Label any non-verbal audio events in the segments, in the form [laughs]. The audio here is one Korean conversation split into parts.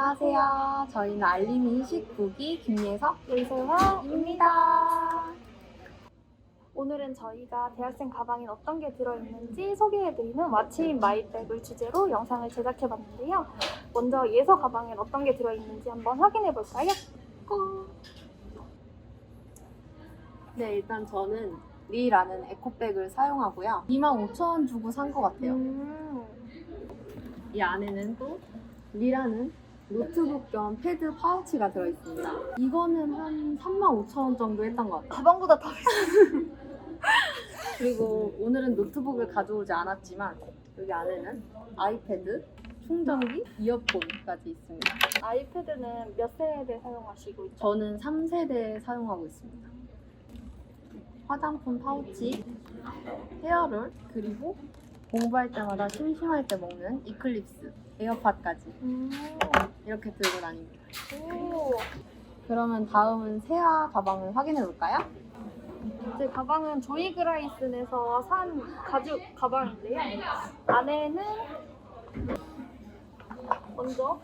안녕하세요. 저희는 알림 인 식국이 김예석 예세화입니다. 오늘은 저희가 대학생 가방엔 어떤 게 들어있는지 소개해드리는 왓츠인 마이백을 주제로 영상을 제작해봤는데요. 먼저 예서 가방엔 어떤 게 들어있는지 한번 확인해볼까요? 고! 네, 일단 저는 리라는 에코백을 사용하고요. 25,000원 주고 산 것 같아요. 음, 이 안에는 또 리라는 노트북 겸 패드 파우치가 들어있습니다. 이거는 한 35,000원 정도 했던 것 같아요. 가방보다 더 비싸. [laughs] 그리고 오늘은 노트북을 가져오지 않았지만 여기 안에는 아이패드, 충전기, 이어폰까지 있습니다. 아이패드는 몇 세대 사용하시고 있죠? 저는 3세대 사용하고 있습니다. 화장품 파우치, 헤어롤, 그리고 공부할 때마다 심심할 때 먹는 이클립스, 에어팟까지 음, 이렇게 들고 다닙니다. 오. 그러면 다음은 세아 가방을 확인해 볼까요? 제 가방은 조이 그라이슨에서 산 가죽 가방인데요. 안에는 먼저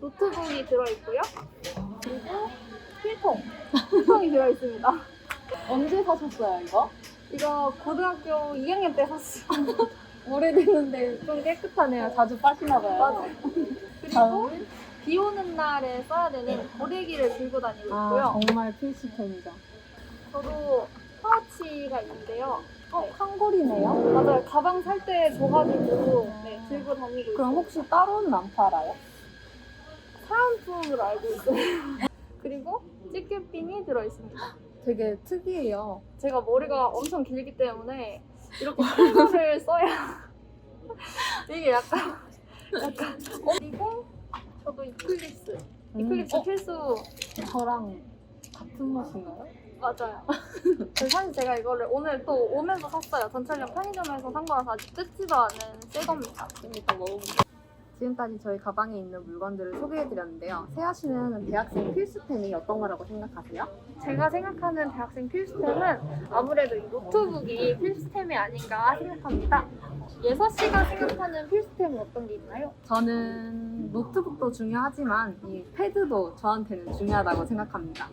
노트북이 들어있고요. 그리고 필통, 필통이 들어있습니다. 언제 사셨어요 이거? 이거 고등학교 2학년 때 샀어요. [laughs] 오래됐는데 좀 깨끗하네요. 자주 빠시나 봐요. 맞아요. 그리고 다음은 비 오는 날에 써야 되는 고데기를 들고 다니고 있고요. 아 정말 필수템이죠. 저도 파우치가 있는데요. 어 칸골이네요. 맞아요. 가방 살 때 줘가지고 네, 들고 다니고 있어요. 그럼 혹시 따로는 안 팔아요? 사은품으로 알고 있어요. [laughs] 그리고 찌개핀이 들어있습니다. 되게 특이해요. 제가 머리가 엄청 길기 때문에 이렇게 [laughs] 큰 거를 써야 이게 약간 약간 어, 그리고 저도 이클립스 이클립스 어? 필수 저랑 같은 맛인가요? 맞아요. [laughs] 그 사실 제가 이거를 오늘 또 오면서 샀어요. 전철역 편의점에서 산 거라서 아직 뜯지도 않은 새 겁니다. 그러니까 먹어볼게요. 지금까지 저희 가방에 있는 물건들을 소개해드렸는데요. 세아 씨는 대학생 필수템이 어떤 거라고 생각하세요? 제가 생각하는 대학생 필수템은 아무래도 이 노트북이 필수템이 아닌가 생각합니다. 예서 씨가 생각하는 필수템은 어떤 게 있나요? 저는 노트북도 중요하지만 이 패드도 저한테는 중요하다고 생각합니다.